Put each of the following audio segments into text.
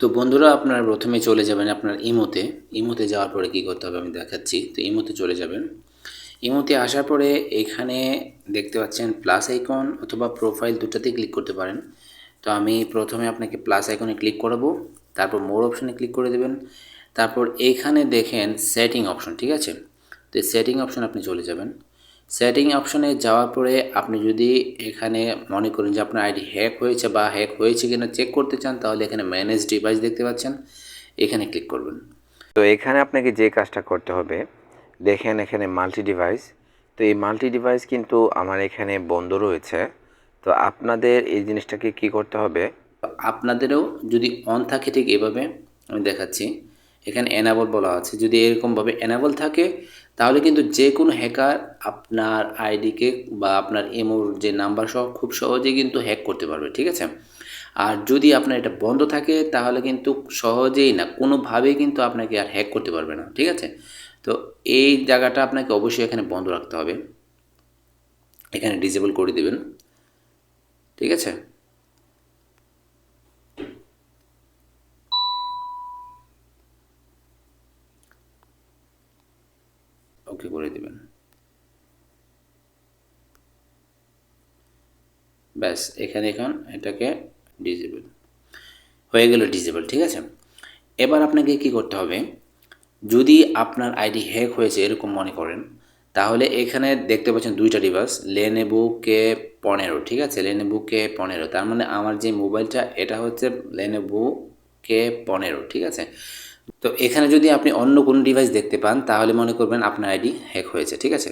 তো বন্ধুরা আপনারা প্রথমে চলে যাবেন আপনার ইমোতে। ইমোতে যাওয়ার পরে কী করতে হবে আমি দেখাচ্ছি। তো ইমোতে চলে যাবেন। ইমোতে আসার পরে এখানে দেখতে পাচ্ছেন প্লাস আইকন অথবা প্রোফাইল দুটাতেই ক্লিক করতে পারেন। তো আমি প্রথমে আপনাকে প্লাস আইকনে ক্লিক করাবো, তারপর মোর অপশনে ক্লিক করে দেবেন, তারপর এইখানে দেখেন সেটিং অপশন ঠিক আছে? তো সেটিং অপশন আপনি চলে যাবেন। সেটিং অপশনে যাওয়ার পরে আপনি যদি এখানে মনে করেন যে আপনার আইডি হ্যাক হয়েছে বা হ্যাক হয়েছে কিনা চেক করতে চান তাহলে এখানে ম্যানেজ ডিভাইস দেখতে পাচ্ছেন। এখানে ক্লিক করবেন। তো এখানে আপনাকে যে কাজটা করতে হবে দেখেন এখানে মাল্টি ডিভাইস তো এই মাল্টি ডিভাইস কিন্তু আমার এখানে বন্ধ রয়েছে। তো আপনাদের এই জিনিসটাকে কি করতে হবে? আপনাদেরও যদি অন থাকে ঠিক এভাবে আমি দেখাচ্ছি। এখানে অ্যানাবল বলা আছে। যদি এরকমভাবে অ্যানাবল থাকে, তাহলে কিন্তু যে কোনো হ্যাকার আপনার আইডিকে বা আপনার এমোর যে নাম্বার সহ খুব সহজেই কিন্তু হ্যাক করতে পারবে, ঠিক আছে? আর যদি আপনার এটা বন্ধ থাকে, তাহলে কিন্তু সহজেই না, কোনোভাবেই কিন্তু আপনাকে আর হ্যাক করতে পারবে না, ঠিক আছে? তো এই জায়গাটা আপনাকে অবশ্যই এখানে বন্ধ রাখতে হবে। এখানে ডিসেবল করে দিবেন, ঠিক আছে? ওকে করে দিবেন। ব্যাস, এখানে এখন এটাকে ডিজেবল হয়ে গেল ডিজেবল ঠিক আছে? এবার আপনাকে কি করতে হবে? যদি আপনার আইডি হ্যাক হয়েছে, এরকম মনে করেন, তাহলে এখানে দেখতে পাচ্ছেন দুইটা ডিভাইস লেনেবু কে পনেরো, ঠিক আছে? লেনেবু কে পনেরো। তার মানে আমার যে মোবাইলটা, এটা হচ্ছে লেনেবু কে পনেরো, ঠিক আছে? তো এখানে যদি আপনি অন্য কোনো ডিভাইস দেখতে পান, তাহলে মনে করবেন আপনার আইডি হ্যাক হয়েছে, ঠিক আছে?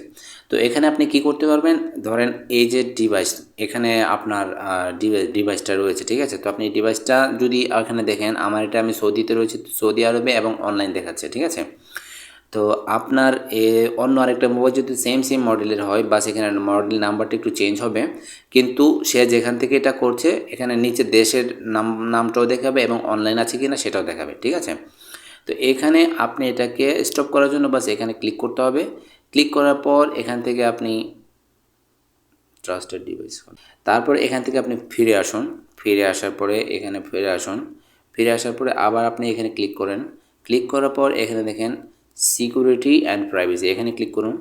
তো এখানে আপনি কি করতে পারবেন? ধরেন এই যে ডিভাইস এখানে আপনার ডিভাইসটা রয়েছে, ঠিক আছে? তো আপনি ডিভাইসটা যদি এখানে দেখেন, আমার এটা আমি সৌদিতে রয়েছে, সৌদি আরবে এবং অনলাইন দেখাচ্ছে, ঠিক আছে? তো আপনার এ, অন্য আরেকটা মোবাইল যদি সেম সেম মডেলের হয় বা সেখানে মডেল নাম্বারটা একটু চেঞ্জ হবে, কিন্তু সে যেখান থেকে এটা করছে, এখানে নিচে দেশের নাম, নামটাও দেখাবে এবং অনলাইন আছে কি না সেটাও দেখাবে, ঠিক আছে? তো এখানে আপনি এটাকে স্টপ করার জন্য বাস এখানে ক্লিক করতে হবে। ক্লিক করার পর এখান থেকে আপনি ট্রাস্টেড ডিভাইস তারপর এখান থেকে আপনি ফিরে আসুন। ফিরে আসার পরে এখানে ফিরে আসুন। ফিরে আসার পরে আবার আপনি এখানে ক্লিক করেন। ক্লিক করার পর এখানে দেখেন সিকিউরিটি অ্যান্ড প্রাইভেসি এখানে ক্লিক করুন।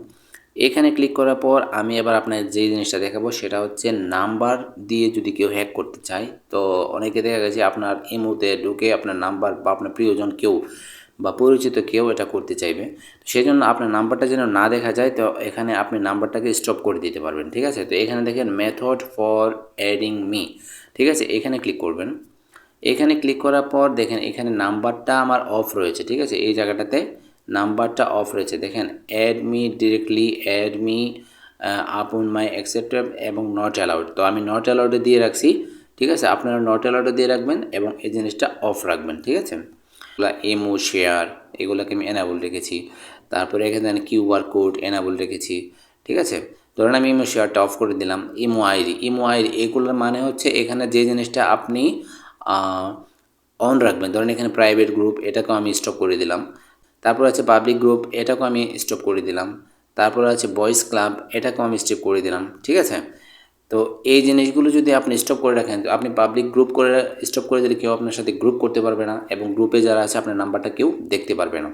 এখানে ক্লিক করার পর আমি এবার আপনার যে জিনিসটা দেখাবো সেটা হচ্ছে নাম্বার দিয়ে যদি কেউ হ্যাক করতে চায়, তো অনেকে দেখা গেছে আপনার ইমোতে ঢুকে আপনার নাম্বার বা আপনার প্রিয়জন কেউ বা পরিচিত কেউ এটা করতে চাইবে। সেই জন্য আপনার নাম্বারটা যেন না দেখা যায়, তো এখানে আপনি নাম্বারটাকে স্টপ করে দিতে পারবেন, ঠিক আছে? তো এখানে দেখেন মেথড ফর অ্যাডিং মি ঠিক আছে? এখানে ক্লিক করবেন। এখানে ক্লিক করার পর দেখেন এখানে নাম্বারটা আমার অফ রয়েছে, ঠিক আছে? এই জায়গাটাতে নাম্বারটা অফ রয়েছে। দেখেন add me directly add me up on my accepted এবং নট অ্যালাউড তো আমি নট অ্যালাউডে দিয়ে রাখছি, ঠিক আছে? আপনারা নট অ্যালাউডে দিয়ে রাখবেন এবং এই জিনিসটা অফ রাখবেন, ঠিক আছে? এমও শেয়ার এগুলোকে আমি এনাবল রেখেছি। তারপরে এখানে কিউআর কোড এনাবল রেখেছি, ঠিক আছে? ধরেন আমি ইমো শেয়ারটা অফ করে দিলাম ইমো আইডি ইমো আইডি এগুলোর মানে হচ্ছে এখানে যে জিনিসটা আপনি অন রাখবেন। ধরেন এখানে প্রাইভেট গ্রুপ এটাকেও আমি স্টপ করে দিলাম। তারপর আছে পাবলিক গ্রুপ এটাকেও আমি স্টপ করে দিলাম। তারপর আছে বয়েস ক্লাব এটাকেও আমি স্টপ করে দিলাম, ঠিক আছে? তো এই জিনিসগুলো যদি আপনি স্টপ করে রাখেন, তো আপনি পাবলিক গ্রুপ করে স্টপ করে দিলে কেউ আপনার সাথে গ্রুপ করতে পারবে না এবং গ্রুপে যারা আছে আপনার নাম্বারটা কেউ দেখতে পারবে না,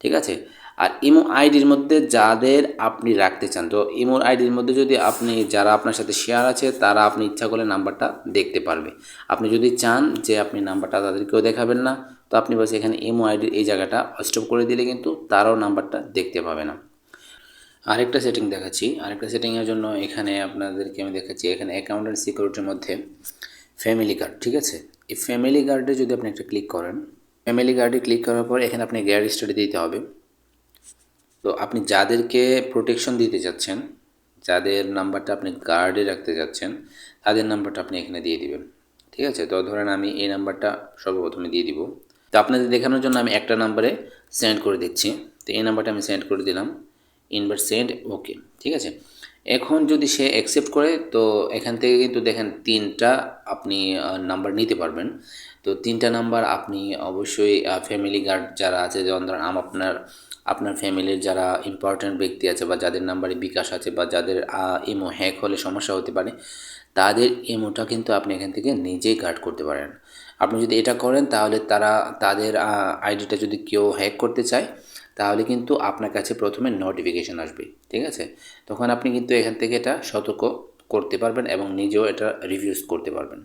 ঠিক আছে? আর ইমো আইডির মধ্যে যাদের আপনি রাখতে চান, তো ইমোর আইডির মধ্যে যদি আপনি, যারা আপনার সাথে শেয়ার আছে, তারা আপনি ইচ্ছা করলে নাম্বারটা দেখতে পারবে। আপনি যদি চান যে আপনি নাম্বারটা তাদেরকেও দেখাবেন না তো আপনি বাস এখানে এমও আইডির এই জায়গাটা স্টপ করে দিলে কিন্তু তারাও নাম্বারটা দেখতে পাবে না। আরেকটা সেটিং দেখাচ্ছি। আরেকটা সেটিংয়ের জন্য এখানে আপনাদেরকে আমি দেখাচ্ছি, এখানে অ্যাকাউন্ট অ্যান্ড সিকিউরিটির মধ্যে ফ্যামিলি কার্ড ঠিক আছে? এই ফ্যামিলি কার্ডে যদি আপনি একটা ক্লিক করেন ফ্যামিলি কার্ডে ক্লিক করার পর এখানে আপনি গ্যার স্টাডি দিতে হবে। তো আপনি যাদেরকে প্রোটেকশন দিতে যাচ্ছেন, যাদের নাম্বারটা আপনি গার্ডে রাখতে যাচ্ছেন, তাদের নাম্বারটা আপনি এখানে দিয়ে দিবেন। ঠিক আছে? তো ধরেন আমি এই নাম্বারটা সর্বপ্রথমে দিয়ে দিব। তো আপনাদের দেখানোর জন্য আমি একটা নাম্বারে সেন্ড করে দিচ্ছি। তো এই নাম্বারটা আমি সেন্ড করে দিলাম। ইনভার্ট সেন্ড ওকে ঠিক আছে? এখন যদি সে অ্যাকসেপ্ট করে, তো এখান থেকে কিন্তু দেখেন তিনটা আপনি নাম্বার নিতে পারবেন। তো তিনটা নাম্বার আপনি অবশ্যই ফ্যামিলি গার্ড যারা আছে, যেমন ধরেন আপনার আপনার ফ্যামিলির যারা ইম্পর্ট্যান্ট ব্যক্তি আছে বা যাদের নাম্বারে বিকাশ আছে বা যাদের ইমো হ্যাক হলে সমস্যা হতে পারে, তাদের ইমোটা কিন্তু আপনি এখান থেকে নিজেই গার্ড করতে পারেন। আপনি যদি এটা করেন, তাহলে তারা তাদের আইডিটা যদি কেউ হ্যাক করতে চায়, তাহলে কিন্তু আপনার কাছে প্রথমে নোটিফিকেশান আসবে, ঠিক আছে? তখন আপনি কিন্তু এখান থেকে এটা সতর্ক করতে পারবেন এবং নিজেও এটা রিভিউজ করতে পারবেন।